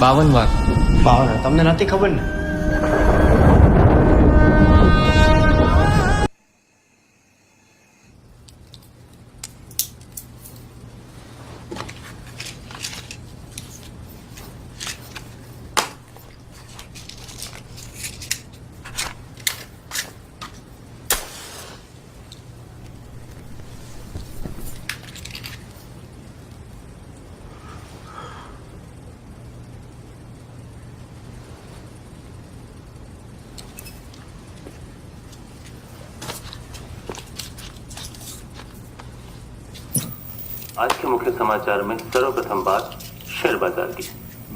બાવન વાર. બાવન તમને નથી ખબર ને? आज के मुख्य समाचार में सर्वप्रथम बात शेयर बाज़ार की।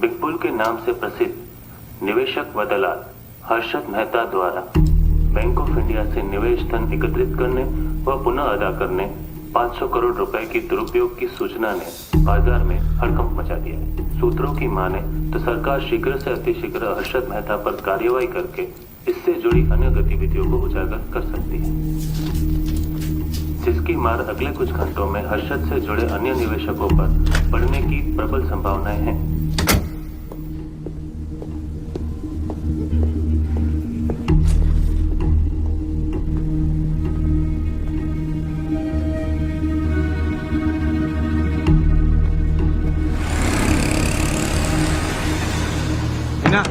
बिग बुल के नाम से प्रसिद्ध निवेशक व दलाल हर्षद मेहता द्वारा बैंक ऑफ़ इंडिया से निवेश धन एकत्रित करने व पुनः अदा करने 500 करोड़ रुपए की दुरुपयोग की सूचना ने बाज़ार में हड़कंप मचा दिया है। सूत्रों की माने तो सरकार शीघ्र से अतिशीघ्र हर्षद मेहता पर कार्यवाही करके इससे जुड़ी अन्य गतिविधियों को उजागर कर सकती है। जिसकी मार अगले कुछ घंटों में हर्षद से जुड़े अन्य निवेशकों पर पड़ने की प्रबल संभावनाएं हैं હિના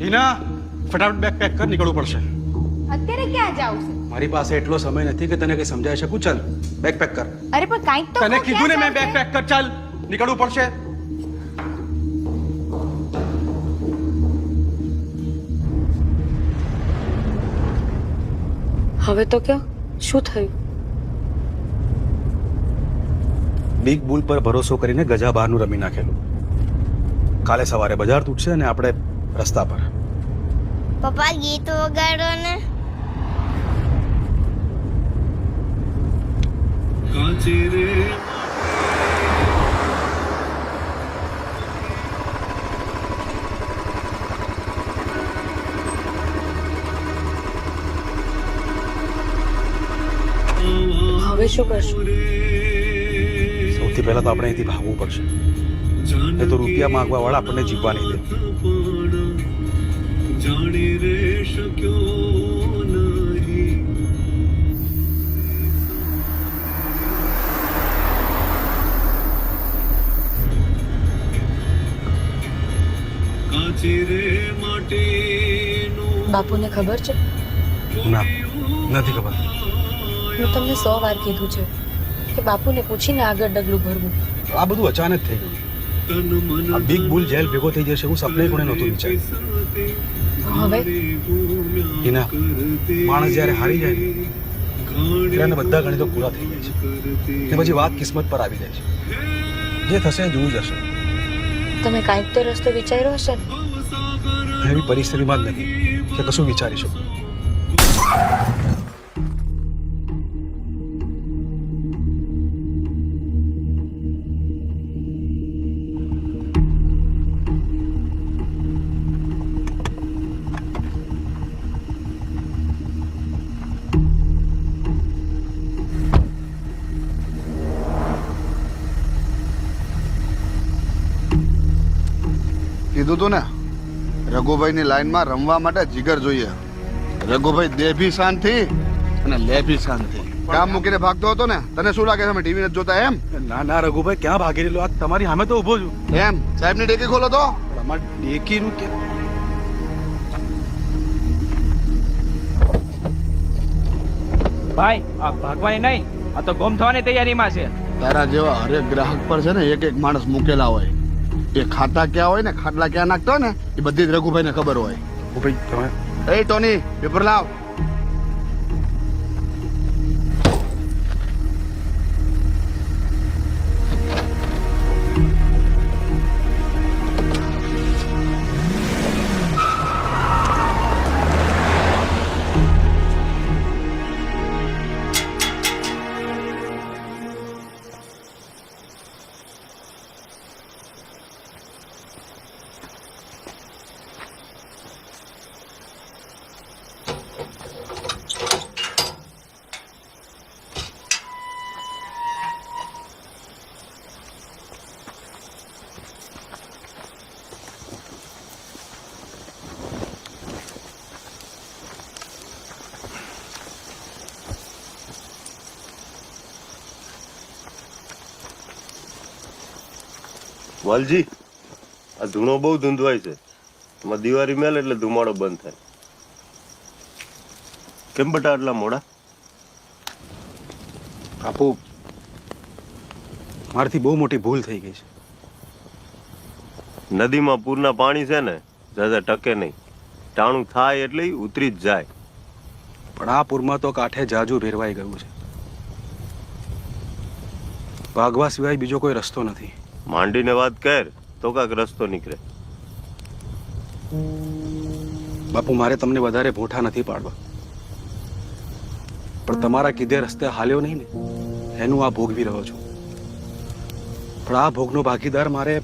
હિના ફટાફટ બેગ પેક કર નીકળવું પડશે અત્યારે ક્યાં જાવ છે? મારી પાસે એટલો સમય નથી કે તને કઈ સમજાવી શકું. ચાલ બેગ પેક કર. અરે પણ કાંઈક તો તને કીધું ને મેં બેગ પેક કર. ચાલ નીકળવું પડશે. હવે તો ક્યાં? શું થયું? બિગ બુલ પર ભરોસો કરીને ગજા બહારનું રમી નાખેલું. કાલે સવારે બજાર તૂટશે અને આપણે રસ્તા પર. પપ્પા ગીત વગાડો ને. હવે શું કરશું? સૌથી પહેલા તો આપણે અહીંથી ભાગવું પડશે. એ તો રૂપિયા માંગવા વાળા આપણને જીવવા નહીં દે. બાપુને ખબર છે? ના નથી ખબર. હું તમને સો વાર કીધું છે કે બાપુને પૂછીને આગળ ડગલું ભરવું. આ બધું અચાનક થઈ ગયું. આ બિગ બુલ જેલ ભેગો થઈ જશે હું સપને કોને નહોતું વિચાર્યું. હવે? હિના માણસ જ્યારે હારી જાય ને ત્યારે બધા ગણિતો પૂરા થઈ જાય છે. ને પછી વાત કિસ્મત પર આવી જાય છે. જે થશે જોવું જશે તમે કાંઈક તો રસ્તો વિચાર્યો હશે ને? એવી પરિસ્થિતિમાં જ નથી. કે કશું વિચારી શકું કીધું તું ને રઘુભાઈની લાઈનમાં રમવા માટે જીગર જોઈએ. રઘુભાઈ દેભી શાંતિ અને લે ભી શાંતિ કામ મૂકીને ભાગતો હતો ને? તને શું લાગે છે? અમે ટીવી નથી જોતા એમ? ના ના રઘુભાઈ ક્યાં ભાગી રહેલો? આ તમારી સામે તો ઊભો છું. એમ? સાહેબની ડેકી ખોલો તો. તમારી અમાર ડેકીનું કે ભાઈ આ ભાગવાની નહીં. આ તો ગુમ થવાની તૈયારીમાં છે. તારા જેવા હરેક ગ્રાહક પર છે ને એક એક માણસ મૂકેલા હોય. એ ખાતા ક્યાં હોય ને ખાટલા ક્યાં નાખતા હોય ને એ બધી જ રઘુભાઈને ખબર હોય. ભાઈ તમે. એ ટોની પેપર લાવ. વાલજી આ ધૂણો બહુ ધૂંધવાય છે. એમાં દિવાળી મેલ એટલે ધુમાડો બંધ થાય. કેમ બટા આટલા મોડા? આપો મારથી બહુ મોટી ભૂલ થઈ ગઈ છે. નદીમાં પૂરના પાણી છે ને ઝાઝા ટકે નહીં. ટાણું થાય એટલે ઉતરી જ જાય. પણ આ પૂરમાં તો કાંઠે જાજુ ભેરવાઈ ગયું છે. ભાગવા સિવાય બીજો કોઈ રસ્તો નથી. માંડીને વાત કર તો કાંક રસ્તો નીકળે. બાપુ મારે તમને વધારે ભોઠા નથી પાડવા. પણ તમારા કીધે રસ્તે હાલ્યો નહીં ને એનું આ ભોગવી રહ્યો છું. પણ આ ભોગનો ભાગીદાર મારે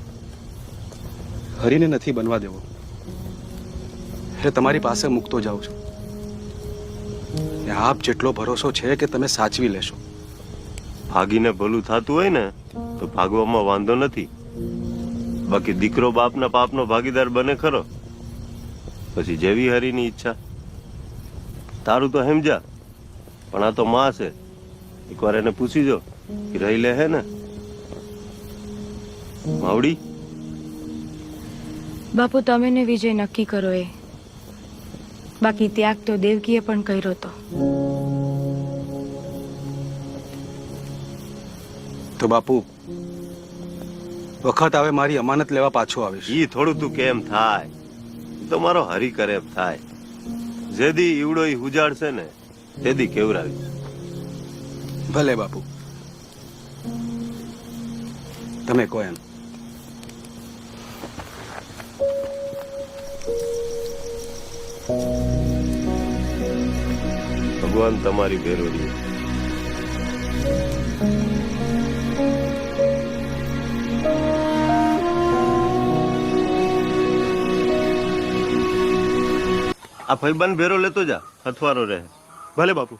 હરીને નથી બનવા દેવો. એટલે તમારી પાસે મૂકતો જાઉં છું. આપ જેટલો ભરોસો છે કે તમે સાચવી લેશો. ભાગીને ભલું થતું હોય ને તો ભાગવામાં વાંધો નથી. બાકી દીકરો બાપના પાપનો ભાગીદાર બને ખરો. પછી જેવી હરીની ઈચ્છા. તારું તો હેમજા પણ આ તો માં છે. એકવાર એને પૂછી જો રહી લે હે ને. માવડી? બાપુ તમે ને વિજય નક્કી કરો એ. બાકી ત્યાગ તો દેવકીએ પણ કર્યો તો. તો બાપુ. વખત આવે મારી અમાનત લેવા પાછો આવીશ. ઈ થોડું તું કેમ થાય? તો મારો હરી કરે એમ થાય. જેદી ઈવડો ઈ ઉજાડશે ને તેદી કેવરાવી ભલે બાપુ. તમે કહો એમ. ભગવાન તમારી ભેરો આ ભાઈબંધ ભેરો લેતો જા હથવારો રહે. ભલે બાપુ.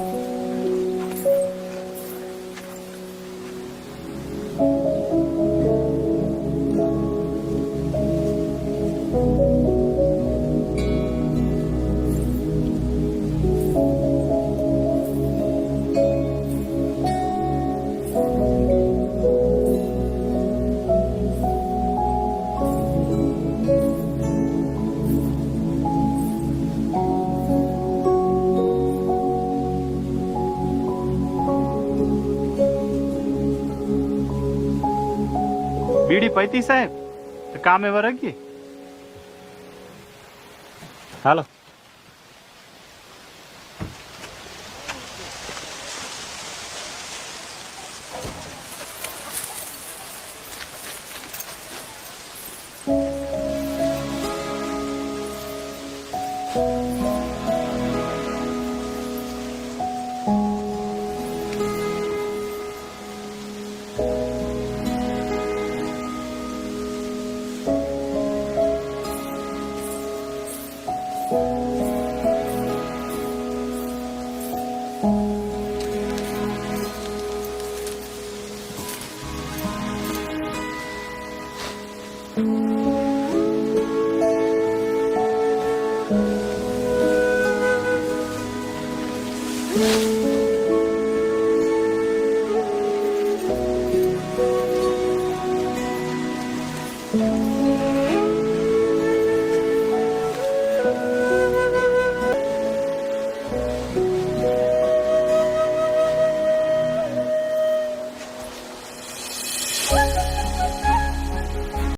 બીડી પૈતી સાહેબ? તો કામે વરગીએ. હાલો. thank you